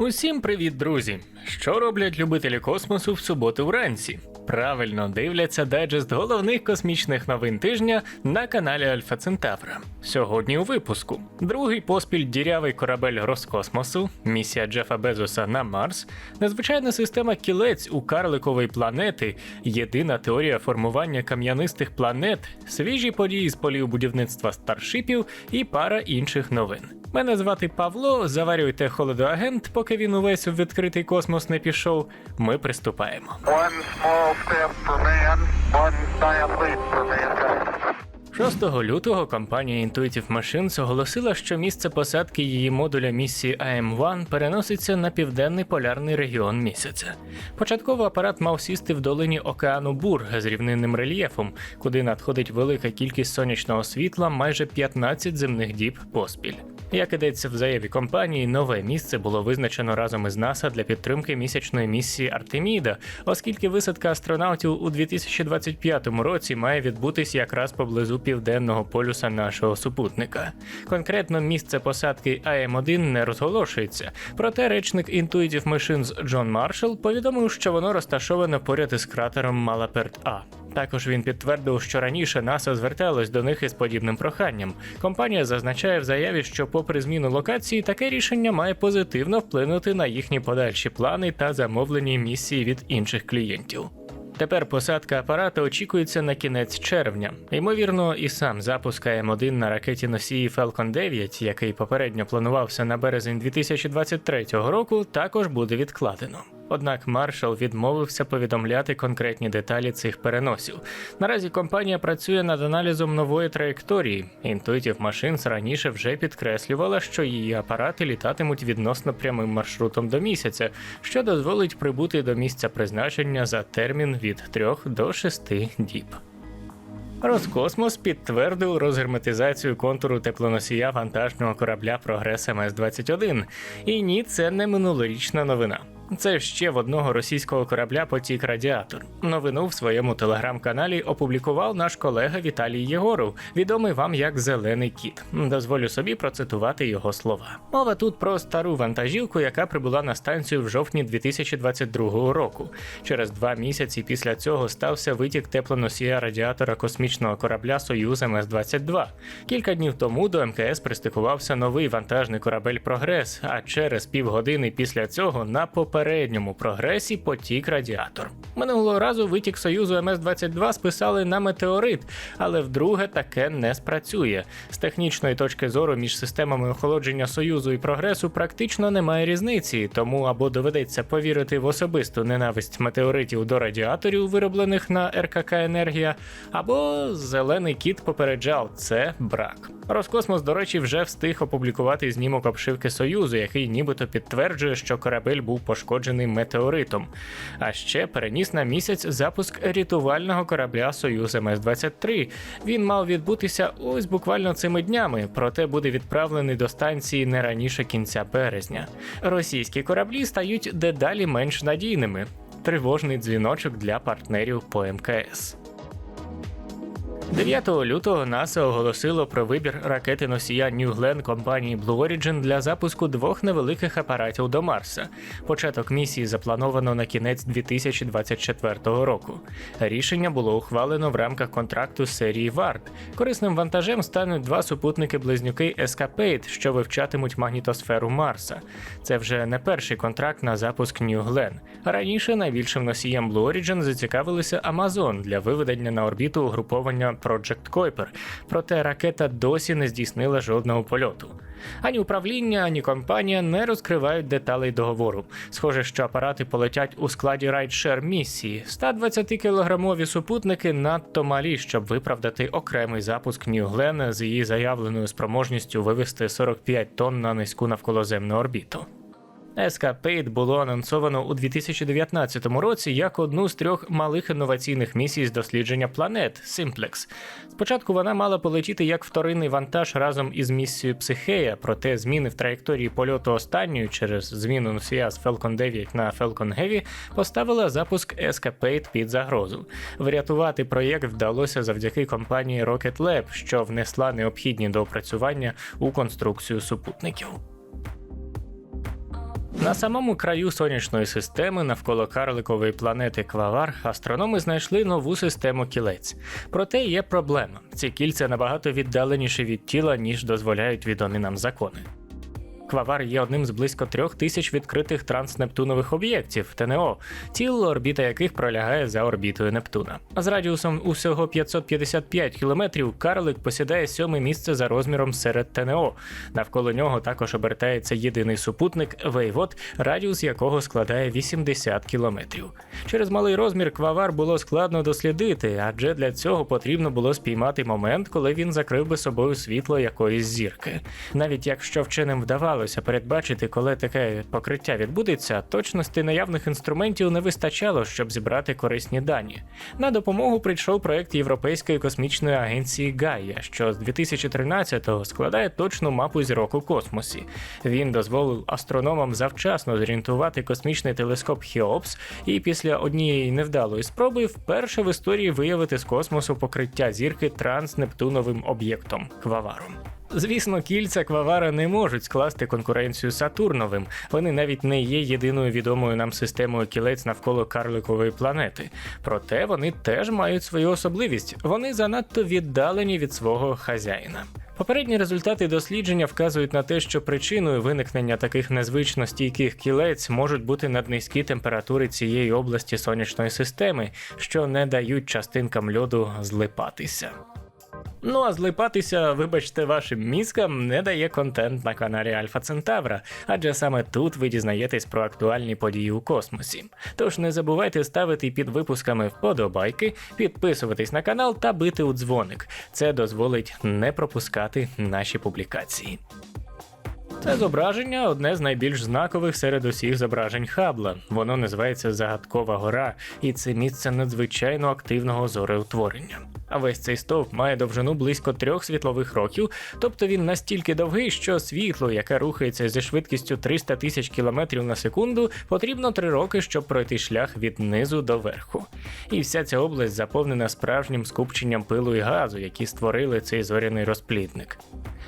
Усім привіт, друзі! Що роблять любителі космосу в суботу вранці? Правильно дивляться дайджест головних космічних новин тижня на каналі Альфа Центавра. Сьогодні у випуску другий поспіль дірявий корабель Роскосмосу, місія Джефа Безоса на Марс, незвичайна система кілець у карликової планети, єдина теорія формування кам'янистих планет, свіжі події з полів будівництва старшипів і пара інших новин. Мене звати Павло. Заварюйте холодоагент, поки він увесь у відкритий космос не пішов. Ми приступаємо. One small step for man, one giant leap for mankind. 6 лютого компанія Intuitive Machines оголосила, що місце посадки її модуля місії AM-1 переноситься на південний полярний регіон місяця. Початково апарат мав сісти в долині океану Бур з рівнинним рельєфом, куди надходить велика кількість сонячного світла майже 15 земних діб поспіль. Як ідеться в заяві компанії, нове місце було визначено разом із НАСА для підтримки місячної місії Артеміда, оскільки висадка астронавтів у 2025 році має відбутись якраз поблизу південного полюса нашого супутника. Конкретно місце посадки АМ-1 не розголошується, проте речник Intuitive Machines Джон Маршалл повідомив, що воно розташоване поряд із кратером Малаперт А. Також він підтвердив, що раніше НАСА зверталось до них із подібним проханням. Компанія зазначає в заяві, що, попри зміну локації, таке рішення має позитивно вплинути на їхні подальші плани та замовлені місії від інших клієнтів. Тепер посадка апарата очікується на кінець червня. Ймовірно, і сам запуск АМ-1 на ракеті носії Falcon 9, який попередньо планувався на березень 2023 року, також буде відкладено. Однак маршал відмовився повідомляти конкретні деталі цих переносів. Наразі компанія працює над аналізом нової траєкторії. Intuitive Machines раніше вже підкреслювала, що її апарати літатимуть відносно прямим маршрутом до місяця, що дозволить прибути до місця призначення за термін від 3 до 6 діб. Роскосмос підтвердив розгерметизацію контуру теплоносія вантажного корабля Прогрес МС-21. І ні, це не минулорічна новина. Це ще в одного російського корабля потік радіатор. Новину в своєму телеграм-каналі опублікував наш колега Віталій Єгоров, відомий вам як Зелений кіт. Дозволю собі процитувати його слова. Мова тут про стару вантажівку, яка прибула на станцію в жовтні 2022 року. Через два місяці після цього стався витік теплоносія радіатора космічного корабля Союз МС-22. Кілька днів тому до МКС пристикувався новий вантажний корабель Прогрес. А через півгодини після цього на попередньому прогресі потік радіатор. Минулого разу витік Союзу МС-22 списали на метеорит, але вдруге таке не спрацює. З технічної точки зору між системами охолодження Союзу і прогресу практично немає різниці, тому або доведеться повірити в особисту ненависть метеоритів до радіаторів, вироблених на РКК Енергія, або зелений кіт попереджав це брак. Роскосмос, до речі, вже встиг опублікувати знімок обшивки Союзу, який нібито підтверджує, що корабель був пошкоджений метеоритом. А ще переніс на місяць запуск рятувального корабля Союз МС-23. Він мав відбутися ось буквально цими днями, проте буде відправлений до станції не раніше кінця березня. Російські кораблі стають дедалі менш надійними. Тривожний дзвіночок для партнерів по МКС. 9 лютого НАСА оголосило про вибір ракети носія New Glenn компанії Blue Origin для запуску двох невеликих апаратів до Марса. Початок місії заплановано на кінець 2024 року. Рішення було ухвалено в рамках контракту з серії VARD. Корисним вантажем стануть два супутники-близнюки Escapade, що вивчатимуть магнітосферу Марса. Це вже не перший контракт на запуск New Glenn. Раніше найбільшим носієм Blue Origin зацікавилися Amazon для виведення на орбіту угруповання Project Kuiper, проте ракета досі не здійснила жодного польоту. Ані управління, ані компанія не розкривають деталей договору. Схоже, що апарати полетять у складі райдшер місії. 120-кілограмові супутники надто малі, щоб виправдати окремий запуск New Glenn з її заявленою спроможністю вивести 45 тонн на низьку навколоземну орбіту. Escapade було анонсовано у 2019 році як одну з трьох малих інноваційних місій з дослідження планет Simplex. Спочатку вона мала полетіти як вторинний вантаж разом із місією Психея, проте зміни в траєкторії польоту останньої через зміну носія з Falcon 9 на Falcon Heavy поставила запуск Escapade під загрозу. Врятувати проєкт вдалося завдяки компанії Rocket Lab, що внесла необхідні доопрацювання у конструкцію супутників. На самому краю сонячної системи навколо карликової планети Квавар астрономи знайшли нову систему кілець. Проте є проблема: ці кільця набагато віддаленіші від тіла, ніж дозволяють відомі нам закони. Квавар є одним з близько трьох тисяч відкритих транснептунових об'єктів ТНО, тіло орбіта яких пролягає за орбітою Нептуна. А З радіусом усього 555 кілометрів карлик посідає сьоме місце за розміром серед ТНО. Навколо нього також обертається єдиний супутник Вейвод, радіус якого складає 80 кілометрів. Через малий розмір квавар було складно дослідити, адже для цього потрібно було спіймати момент, коли він закрив би собою світло якоїсь зірки. Навіть якщо вченим вдавалося передбачити, коли таке покриття відбудеться, точності наявних інструментів не вистачало, щоб зібрати корисні дані. На допомогу прийшов проект Європейської космічної агенції Гая, що з 2013-го складає точну мапу зірок у космосі. Він дозволив астрономам завчасно зорієнтувати космічний телескоп Хіопс і після однієї невдалої спроби вперше в історії виявити з космосу покриття зірки транснептуновим об'єктом Кваваром. Звісно, кільця Квавара не можуть скласти конкуренцію Сатурновим. Вони навіть не є єдиною відомою нам системою кілець навколо карликової планети. Проте вони теж мають свою особливість. Вони занадто віддалені від свого хазяїна. Попередні результати дослідження вказують на те, що причиною виникнення таких незвично стійких кілець можуть бути наднизькі температури цієї області сонячної системи, що не дають частинкам льоду злипатися. Ну а злипатися, вибачте, вашим мізкам не дає контент на каналі Альфа Центавра, адже саме тут ви дізнаєтесь про актуальні події у космосі. Тож не забувайте ставити під випусками вподобайки, підписуватись на канал та бити у дзвоник. Це дозволить не пропускати наші публікації. Це зображення одне з найбільш знакових серед усіх зображень Хабла. Воно називається Загадкова гора, і це місце надзвичайно активного зореутворення. А весь цей стовп має довжину близько трьох світлових років, тобто він настільки довгий, що світло, яке рухається зі швидкістю 300 тисяч кілометрів на секунду, потрібно три роки, щоб пройти шлях від низу до верху. І вся ця область заповнена справжнім скупченням пилу і газу, які створили цей зоряний розплідник.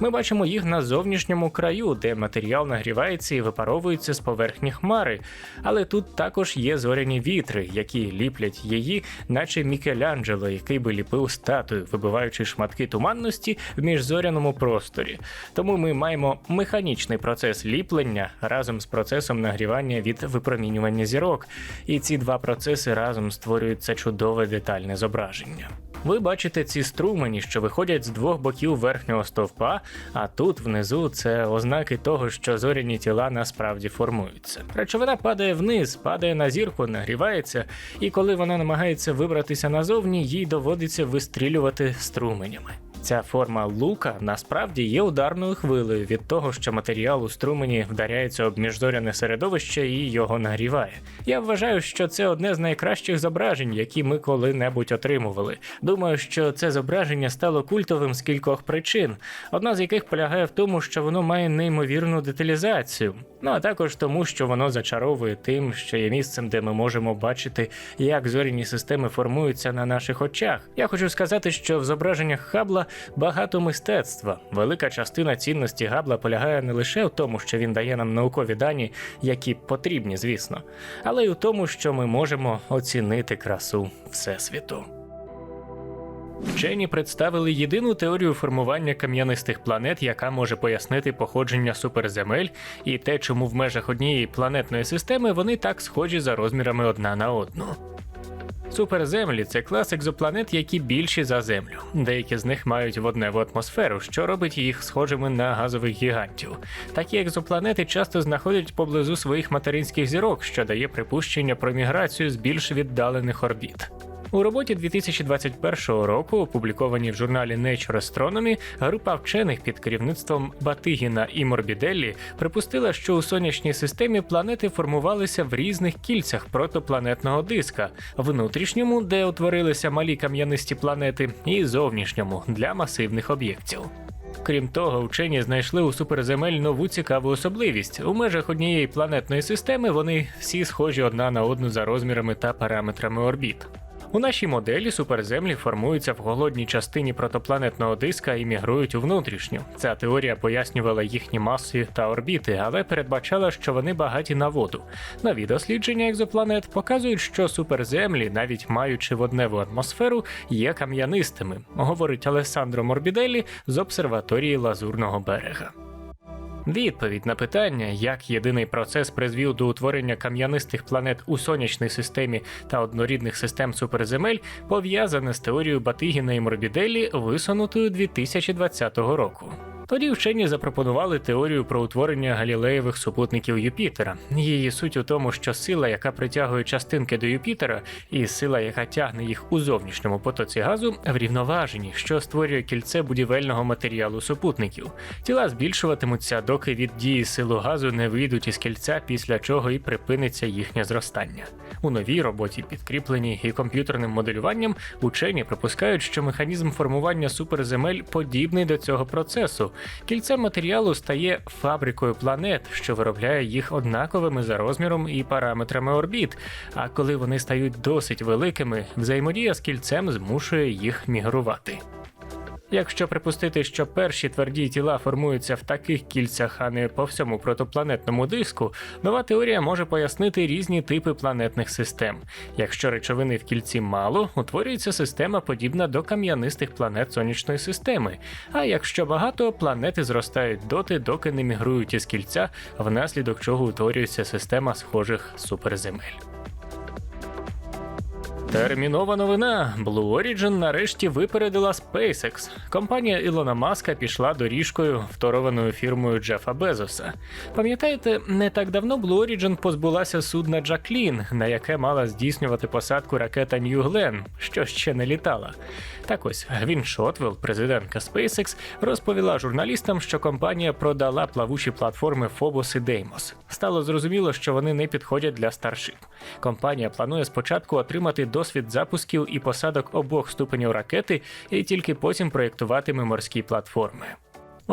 Ми бачимо їх на зовнішньому краю, де матеріал нагрівається і випаровується з поверхні хмари. Але тут також є зоряні вітри, які ліплять її, наче Мікеланджело, який би ліпив статую, вибиваючи шматки туманності в міжзоряному просторі. Тому ми маємо механічний процес ліплення разом з процесом нагрівання від випромінювання зірок. І ці два процеси разом створюють це чудове детальне зображення. Ви бачите ці струмені, що виходять з двох боків верхнього стовпа, а тут внизу це ознаки того, що зоряні тіла насправді формуються. Речовина падає вниз, падає на зірку, нагрівається, і коли вона намагається вибратися назовні, їй доводиться вистрілювати струменями. Ця форма лука насправді є ударною хвилею від того, що матеріал у струмені вдаряється об міжзоряне середовище і його нагріває. Я вважаю, що це одне з найкращих зображень, які ми коли-небудь отримували. Думаю, що це зображення стало культовим з кількох причин, одна з яких полягає в тому, що воно має неймовірну деталізацію. Ну а також тому, що воно зачаровує тим, що є місцем, де ми можемо бачити, як зоряні системи формуються на наших очах. Я хочу сказати, що в зображеннях Хабла багато мистецтва. Велика частина цінності Габла полягає не лише в тому, що він дає нам наукові дані, які потрібні, звісно, але й у тому, що ми можемо оцінити красу Всесвіту. Вчені представили єдину теорію формування кам'янистих планет, яка може пояснити походження суперземель і те, чому в межах однієї планетної системи вони так схожі за розмірами одна на одну. Суперземлі це клас екзопланет, які більші за Землю. Деякі з них мають водневу атмосферу, що робить їх схожими на газових гігантів. Такі екзопланети часто знаходять поблизу своїх материнських зірок, що дає припущення про міграцію з більш віддалених орбіт. У роботі 2021 року, опублікованій в журналі Nature Astronomy, група вчених під керівництвом Батигіна і Морбіделлі припустила, що у сонячній системі планети формувалися в різних кільцях протопланетного диска, внутрішньому, де утворилися малі кам'янисті планети, і зовнішньому для масивних об'єктів. Крім того, вчені знайшли у суперземель нову цікаву особливість. У межах однієї планетної системи вони всі схожі одна на одну за розмірами та параметрами орбіт. У нашій моделі суперземлі формуються в голодній частині протопланетного диска і мігрують у внутрішню. Ця теорія пояснювала їхні маси та орбіти, але передбачала, що вони багаті на воду. Нові дослідження екзопланет показують, що суперземлі, навіть маючи водневу атмосферу, є кам'янистими, говорить Алессандро Морбіделі з обсерваторії Лазурного берега. Відповідь на питання, як єдиний процес призвів до утворення кам'янистих планет у сонячній системі та однорідних систем суперземель, пов'язане з теорією Батигіна і Морбіделі, висунутою 2020 року. Тоді вчені запропонували теорію про утворення галілеєвих супутників Юпітера. Її суть у тому, що сила, яка притягує частинки до Юпітера, і сила, яка тягне їх у зовнішньому потоці газу, врівноважені, що створює кільце будівельного матеріалу супутників. Тіла збільшуватимуться, доки від дії силу газу не вийдуть із кільця, після чого і припиниться їхнє зростання. У новій роботі, підкріпленій і комп'ютерним моделюванням, учені припускають, що механізм формування суперземель подібний до цього процесу. Кільце матеріалу стає фабрикою планет, що виробляє їх однаковими за розміром і параметрами орбіт. А коли вони стають досить великими, взаємодія з кільцем змушує їх мігрувати. Якщо припустити, що перші тверді тіла формуються в таких кільцях, а не по всьому протопланетному диску, нова теорія може пояснити різні типи планетних систем. Якщо речовини в кільці мало, утворюється система подібна до кам'янистих планет сонячної системи. А якщо багато, планети зростають доти, доки не мігрують із кільця, внаслідок чого утворюється система схожих суперземель. Термінова новина. Blue Origin нарешті випередила SpaceX. Компанія Ілона Маска пішла доріжкою, второваною фірмою Джефа Безоса. Пам'ятаєте, не так давно Blue Origin позбулася судна Джаклін, на яке мала здійснювати посадку ракета New Glenn, що ще не літала. Так ось Гвін Шотвелл, президентка SpaceX, розповіла журналістам, що компанія продала плавучі платформи Phobos і Deimos. Стало зрозуміло, що вони не підходять для Starship. Компанія планує спочатку отримати досвід запусків і посадок обох ступенів ракети, і тільки потім проєктуватиме морські платформи.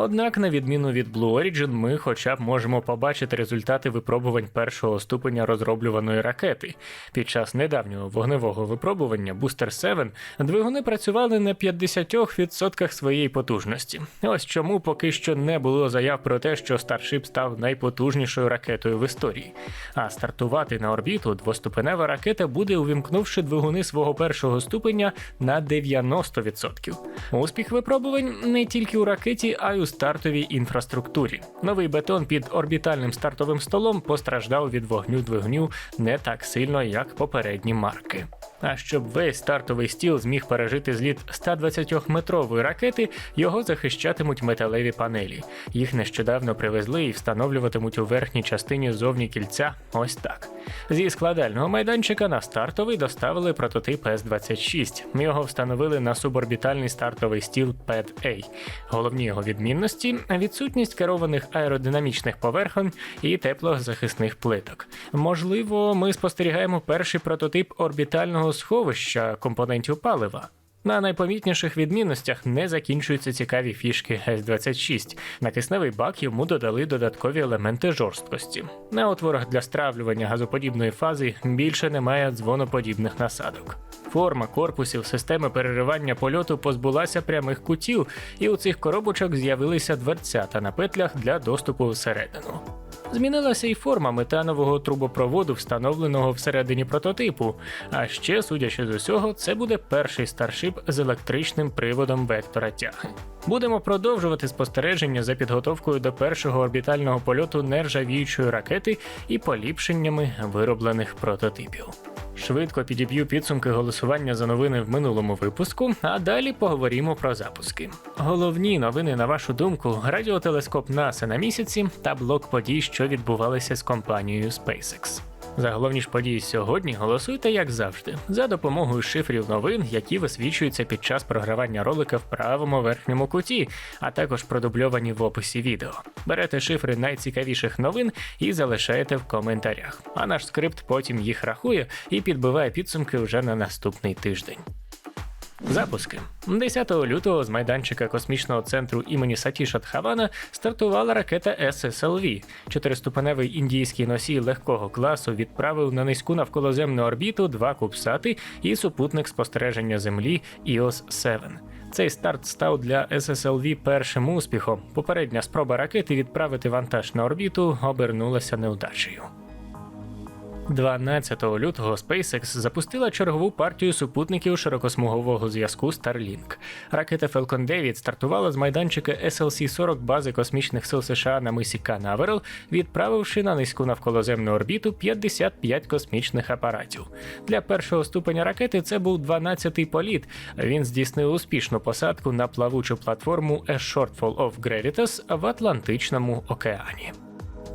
Однак, на відміну від Blue Origin, ми хоча б можемо побачити результати випробувань першого ступеня розроблюваної ракети. Під час недавнього вогневого випробування Booster 7 двигуни працювали на 50% своєї потужності. Ось чому поки що не було заяв про те, що Starship став найпотужнішою ракетою в історії. А стартувати на орбіту двоступенева ракета буде, увімкнувши двигуни свого першого ступеня на 90%. Успіх випробувань не тільки у ракеті, а й у стартовій інфраструктурі. Новий бетон під орбітальним стартовим столом постраждав від вогню двигунів не так сильно, як попередні марки. А щоб весь стартовий стіл зміг пережити зліт 120-метрової ракети, його захищатимуть металеві панелі. Їх нещодавно привезли і встановлюватимуть у верхній частині зовні кільця. Ось так. Зі складального майданчика на стартовий доставили прототип С-26. Його встановили на суборбітальний стартовий стіл PED-A. Головні його відмінності відсутність керованих аеродинамічних поверхонь і теплозахисних плиток. Можливо, ми спостерігаємо перший прототип орбітального сховища компонентів палива. На найпомітніших відмінностях не закінчуються цікаві фішки С-26. На кисневий бак йому додали додаткові елементи жорсткості. На отворах для стравлювання газоподібної фази більше немає дзвоноподібних насадок. Форма корпусів системи переривання польоту позбулася прямих кутів, і у цих коробочок з'явилися дверцята на петлях для доступу всередину. Змінилася і форма метанового трубопроводу, встановленого всередині прототипу. А ще, судячи з усього, це буде перший старшип з електричним приводом вектора тяги. Будемо продовжувати спостереження за підготовкою до першого орбітального польоту нержавіючої ракети і поліпшеннями вироблених прототипів. Швидко підіб'ю підсумки голосування за новини в минулому випуску, а далі поговоримо про запуски. Головні новини, на вашу думку, радіотелескоп НАСА на місяці та блок подій, що відбувалися з компанією SpaceX. За головні ж події сьогодні голосуйте, як завжди, за допомогою шифрів новин, які висвічуються під час програвання ролика в правому верхньому куті, а також продубльовані в описі відео. Берете шифри найцікавіших новин і залишаєте в коментарях. А наш скрипт потім їх рахує і підбиває підсумки вже на наступний тиждень. Запуски 10 лютого з майданчика космічного центру імені Сатіша Тхавана стартувала ракета SSLV. Чотириступеневий індійський носій легкого класу відправив на низьку навколоземну орбіту два кубсати і супутник спостереження Землі EOS-7. Цей старт став для SSLV першим успіхом. Попередня спроба ракети відправити вантаж на орбіту обернулася неудачею. 12 лютого SpaceX запустила чергову партію супутників широкосмугового зв'язку Starlink. Ракета Falcon 9 стартувала з майданчика SLC-40 бази космічних сил США на мисі Канаверал, відправивши на низьку навколоземну орбіту 55 космічних апаратів. Для першого ступеня ракети це був 12-й політ. Він здійснив успішну посадку на плавучу платформу A Shortfall of Gravitas в Атлантичному океані.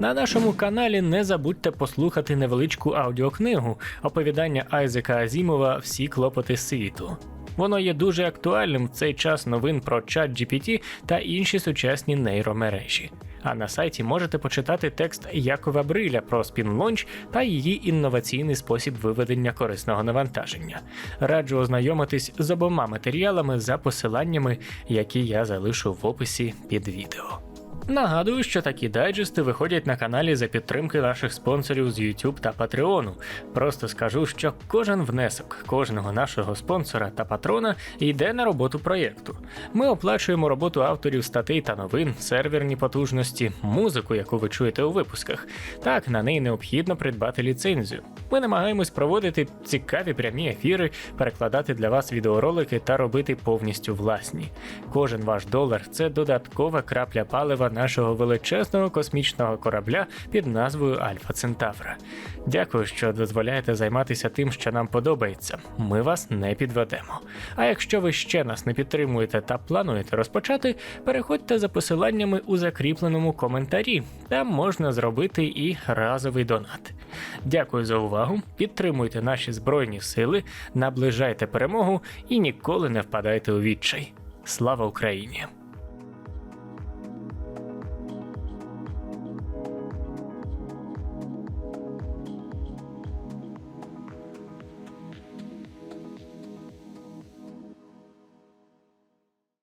На нашому каналі не забудьте послухати невеличку аудіокнигу оповідання Айзека Азімова Всі клопоти світу. Воно є дуже актуальним в цей час новин про чат GPT та інші сучасні нейромережі. А на сайті можете почитати текст Якова Бриля про спінлонч та її інноваційний спосіб виведення корисного навантаження. Раджу ознайомитись з обома матеріалами за посиланнями, які я залишу в описі під відео. Нагадую, що такі дайджести виходять на каналі за підтримки наших спонсорів з YouTube та Patreon. Просто скажу, що кожен внесок кожного нашого спонсора та патрона йде на роботу проєкту. Ми оплачуємо роботу авторів статей та новин, серверні потужності, музику, яку ви чуєте у випусках. Так, на неї необхідно придбати ліцензію. Ми намагаємось проводити цікаві прямі ефіри, перекладати для вас відеоролики та робити повністю власні. Кожен ваш долар це додаткова крапля палива нашого величезного космічного корабля під назвою Альфа Центавра. Дякую, що дозволяєте займатися тим, що нам подобається. Ми вас не підведемо. А якщо ви ще нас не підтримуєте та плануєте розпочати, переходьте за посиланнями у закріпленому коментарі. Там можна зробити і разовий донат. Дякую за увагу. Підтримуйте наші збройні сили, наближайте перемогу і ніколи не впадайте у відчай. Слава Україні!